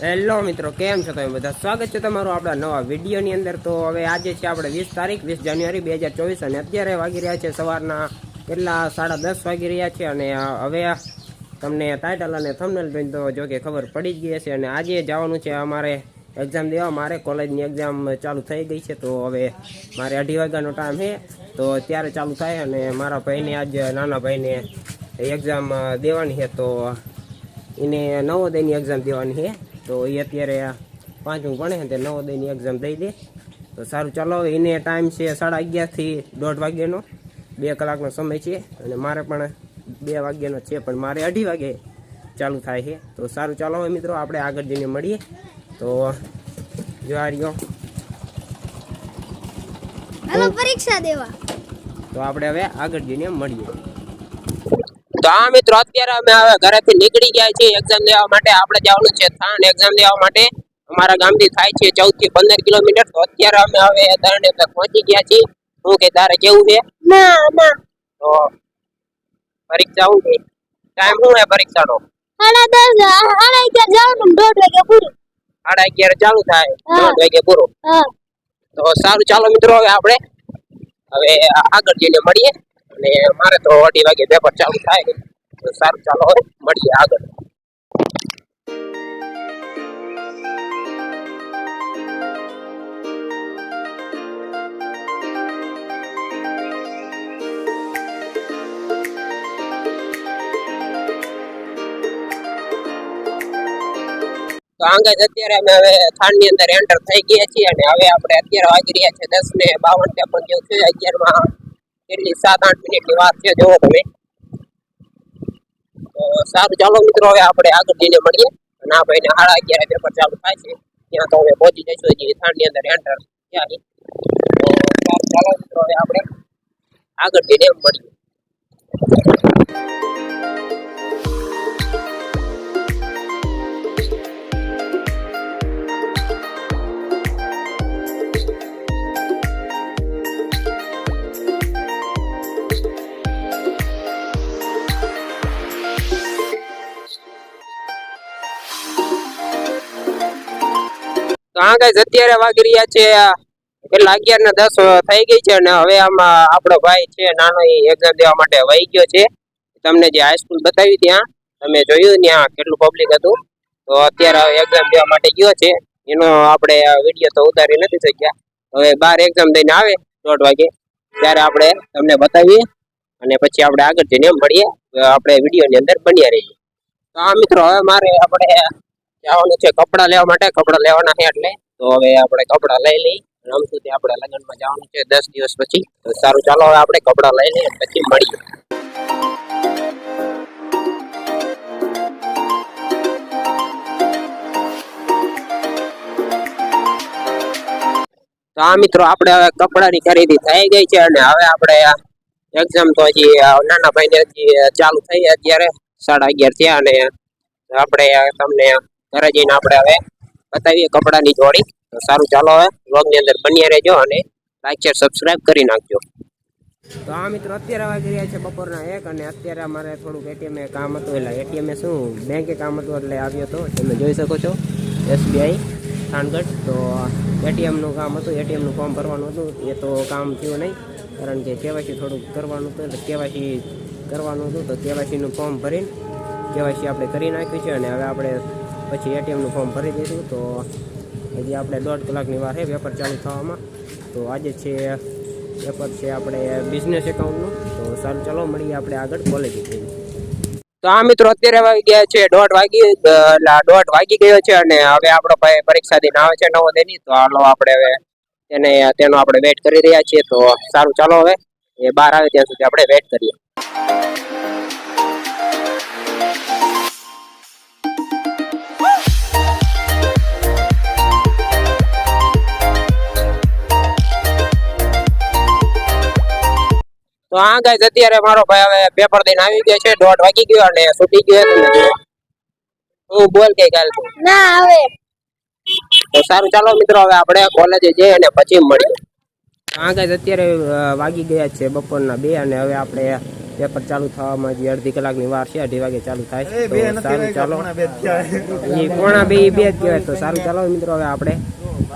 Hello મિત્રો, કેમ છો તમે બધા? સ્વાગત છે તમારું આપણા નવા વિડીયોની અંદર. તો હવે આજે છે આપણે વીસ તારીખ, વીસ જાન્યુઆરી બે હજાર ચોવીસ અને અત્યારે વાગી રહ્યા છે સવારના કેટલા? સાડા દસ વાગી રહ્યા છે અને હવે તમને ટાઇટલ અને થમનેલ જોઈને તો જો કે ખબર પડી જ ગઈ હશે. અને આજે જવાનું છે અમારે એક્ઝામ દેવા. મારે કોલેજની એક્ઝામ ચાલુ થઈ ગઈ છે, તો હવે મારે અઢી વાગ્યાનો ટાઈમ છે. તો ત્યારે ચાલુ થાય અને મારા ભાઈને આજ નાના ભાઈને એક્ઝામ દેવાની છે. તો, એને નવોદયની એક્ઝામ દેવાની છે. તો એ અત્યારે પાંચમું ભણે તે નવોદયની એક્ઝામ દઈ દે. તો સારું ચાલો એને ટાઈમ છે સાડા અગિયારથી દોઢ વાગ્યાનો. બે કલાકનો સમય છે અને મારે પણ બે વાગ્યાનો છે પણ મારે અઢી વાગે ચાલુ થાય છે. તો સારું ચાલો હવે મિત્રો આપણે આગળ જઈને મળીએ. તો જો આ રહ્યો. હાલો પરીક્ષા દેવા. તો આપણે હવે આગળ જઈને મળીએ. તો આ મિત્રો અત્યારે અમે હવે ઘરેથી નીકળી ગયા છીએ. એક્ઝામ દેવા માટે આપણે જવાનું છે થાન એક્ઝામ દેવા માટે અમારા ગામથી થાય છે ચૌદથી પંદર કિલોમીટર. તો અત્યારે અમે હવે ધરણે પહોંચી ગયા છીએ. શું કે તારે કેવું છે? ના ના. તો પરીક્ષા હું ટાઈમ શું છે પરીક્ષાનો? સાડા દસ સાડા અગિયાર જવાનું દોઢ વાગે પૂરું. સાડા અગિયાર ચાલુ થાય. દોઢ વાગે પૂરો. તો સારું ચાલો મિત્રો હવે આપણે હવે આગળ જઈને મળીએ. અને મારે તો અઢી વાગે પેપર ચાલુ થાય. સારું ચાલો મળીએ આગળ. તો આંગે જ અત્યારે અમે હવે થાનની અંદર એન્ટર થઈ ગયા છીએ અને હવે આપણે અત્યારે વાગી રહ્યા છે દસ ને બાવન ત્રેપન જેવું છે અગિયારમાં કેટલી સાત આઠ મિનિટની વાત છે. જોવો તમે. સારું ચાલો મિત્રો, હવે આપણે આગળ જઈને મળીએ. અને આ ભાઈને સાડા અગિયાર પેપર ચાલુ થાય છે. ત્યાં તો અમે પહોંચી જઈશું. હજી થાણની અંદર એન્ટર ચાલો મિત્રો, હવે આપણે આગળ જઈને મળીએ. તો આ અત્યારે વાગી રહ્યા છે એટલે અગિયાર ને દસ થઈ ગઈ છે અને હવે આમાં આપણો ભાઈ છે, નાનો એ એક્ઝામ દેવા માટે વહી ગયો છે. તમને જે હાઈસ્કૂલ બતાવી ત્યાં, તમે જોયું ત્યાં કેટલું પબ્લિક હતું. તો અત્યારે એક્ઝામ દેવા માટે ગયો છે. એનો આપણે વીડિયો તો ઉતારી નથી શક્યા. હવે બાર એક્ઝામ દઈને આવે દોઢ વાગે. ત્યારે આપણે તમને બતાવીએ અને પછી આપણે આગળ જઈને મળીએ આપણે વિડીયોની અંદર બન્યા રહીએ. તો આ મિત્રો, હવે મારે આપણે જવાનું છે કપડાં લેવા માટે, કપડાં લેવાના છે એટલે. તો હવે આપણે કપડાં લઈ લઈ આમ સુધી આપણે લગ્નમાં જવાનું છે દસ દિવસ પછી. તો સારું, ચાલો હવે આપણે કપડાં લઈ લઈએ પછી મળીએ. તો આ મિત્રો, આપણે હવે કપડાની ખરીદી થઈ ગઈ છે અને હવે આપણે એક્ઝામ તો હજી નાના ભાઈને ચાલુ થઈ અત્યારે. સાડા અગિયાર થયા અને આપણે તમને ઘરે જઈને આપણે હવે બતાવીએ કપડાની જોડી. તો સારું, ચાલો હવે વ્લોગની અંદર બન્યા રહેજો અને લાઈક શેર સબસ્ક્રાઇબ કરી નાખજો. તો આ મિત્રો, અત્યારે વાગી રહ્યા છે બપોરના એક અને અત્યારે અમારે થોડુંક એટીએમ કામ હતું. એટલે એટીએમ શું બેંકે કામ હતું એટલે આવ્યો હતો તમે જોઈ શકો છો એસબીઆઈ થાનગઢ. તો એટીએમનું કામ હતું એટીએમનું ફોર્મ ભરવાનું હતું. એ તો કામ થયું નહીં, કારણ કે કેવાયસી થોડુંક કરવાનું હતું. એટલે કેવાયસી કરવાનું હતું, તો કેવાયસીનું ફોર્મ ભરીને કેવાયસી આપણે કરી નાખ્યું છે. અને હવે આપણે પછી એટીએમનું ફોર્મ ભરી દઈશું તો હજી આપણે દોઢ કલાકની વાર છે પેપર ચાલુ થવામાં. તો આજે છે પેપર છે આપણે બિઝનેસ એકાઉન્ટનું તો સારું, ચાલો મળીએ આપણે આગળ કોલેજ તો આ મિત્રો અત્યારે વાગી ગયા છે દોઢ વાગી દોઢ વાગી ગયો છે અને હવે આપણો ભાઈ પરીક્ષા દિન આવે છે નવો નવોદયની તો હાલો આપણે હવે એને, તેનો આપણે વેટ કરી રહ્યા છીએ. તો સારું, ચાલો હવે. એ બહાર આવે ત્યાં સુધી આપણે વેટ કરીએ. આ ગાઈઝ અત્યારે મારો ભાઈ હવે પેપર દઈને આવી ગયો છે દોઢ વાગી ગયો અને છૂટી ગયો હું બોલ કે કાલ ના હવે. તો સારું ચાલો મિત્રો હવે આપણે કોલેજે જઈએ અને પછી મળીએ. હા ગાઈઝ અત્યારે વાગી ગયા છે બપોરના બે અને હવે આપણે પેપર ચાલુ થવામાં હજી અડધી કલાકની વાર છે અઢી વાગે ચાલુ થાય. તો સારું ચાલો. એ પોણા બે બે જ કહેવાય. તો સારું ચાલો મિત્રો હવે આપણે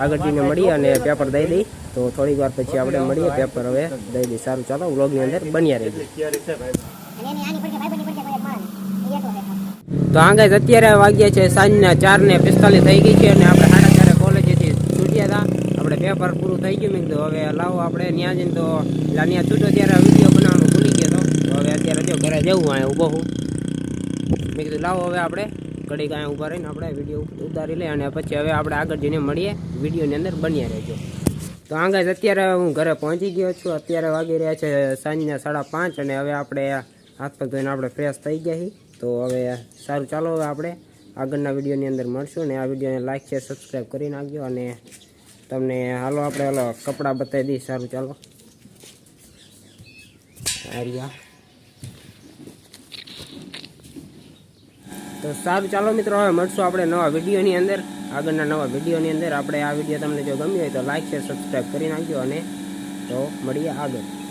આગળ જઈને મળીએ અને પેપર દઈ દઈ. તો થોડીક વાર પછી આપણે મળીએ પેપર હવે દઈ દઈ. સારું ચાલો વ્લોગની અંદર બન્યા રહીએ તો આ ગાઈઝ અત્યારે વાગ્યા છે સાંજના ચાર ને પિસ્તાલીસ થઈ ગઈ છે અને આપણે સાડા ચારે કોલેજેથી છૂટ્યા હતા. આપણે પેપર પૂરું થઈ ગયું મેં કીધું હવે લાવો આપણે ત્યાં જઈને તો એટલે ત્યાં છૂટ્યો ત્યારે વીડિયો બનાવવાનું ભૂલી ગયો હતો અત્યારે જો ઘરે જવું અહીંયા ઊભો હું. મેં કીધું, લાવો હવે આપણે. ઘડી કાંઈ ઊભા રહીને આપણે વીડિયો ઉતારી લઈએ અને પછી હવે આપણે આગળ જઈને મળીએ. વિડીયોની અંદર બન્યા રહેજો. તો આગળ અત્યારે હું ઘરે પહોંચી ગયો છું. અત્યારે વાગી રહ્યા છે સાંજના સાડા પાંચ અને હવે આપણે હાથ પગ ધોઈને આપણે ફ્રેશ થઈ ગયા છીએ. તો હવે સારું ચાલો હવે આપણે આગળના વિડીયોની અંદર મળશું અને આ વિડીયોને લાઇક છે સબસ્ક્રાઈબ કરી નાખજો અને તમને હાલો આપણે હાલો કપડાં બતાવી દઈશ સારું ચાલો. આર્યા તો સારું, ચાલો મિત્રો, હવે મળશું આપણે નવા વિડીયોની અંદર. આગળના નવા વિડીયોની અંદર આપણે આ વીડિયો તમને જો ગમ્યો હોય તો લાઈક છે સબસ્ક્રાઈબ કરી નાખજો અને તો મળીએ આગળ.